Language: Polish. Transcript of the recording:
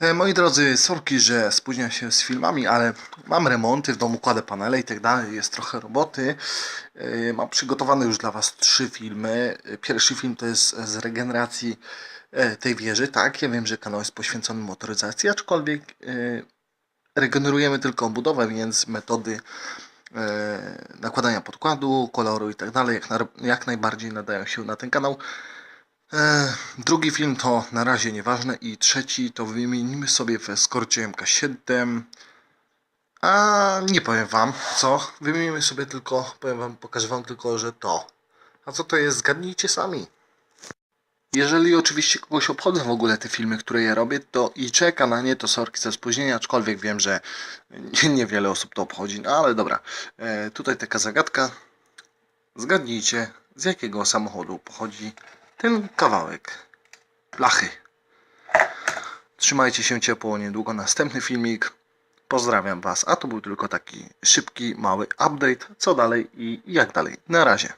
E, Moi drodzy, sorki, że spóźniam się z filmami, ale mam remonty w domu, kładę panele i tak dalej, jest trochę roboty. E, Mam przygotowane już dla Was trzy filmy. Pierwszy film to jest z regeneracji e, tej wieży. Tak, ja wiem, że kanał jest poświęcony motoryzacji, aczkolwiek regenerujemy tylko budowę, więc metody nakładania podkładu, koloru i tak dalej jak najbardziej nadają się na ten kanał. E, drugi film to na razie nieważne i trzeci to wymienimy sobie w Escorcie MK7. A nie powiem wam co, wymienimy sobie tylko, powiem wam, pokażę wam tylko, że to. A co to jest, zgadnijcie sami. Jeżeli oczywiście kogoś obchodzą w ogóle te filmy, które ja robię, to i czeka na nie, to sorki za spóźnienie, aczkolwiek wiem, że nie- niewiele osób to obchodzi, no ale dobra. E, tutaj taka zagadka. Zgadnijcie, z jakiego samochodu pochodzi ten kawałek blachy. Trzymajcie się ciepło, niedługo następny filmik. Pozdrawiam Was, a to był tylko taki szybki, mały update, co dalej i jak dalej. Na razie.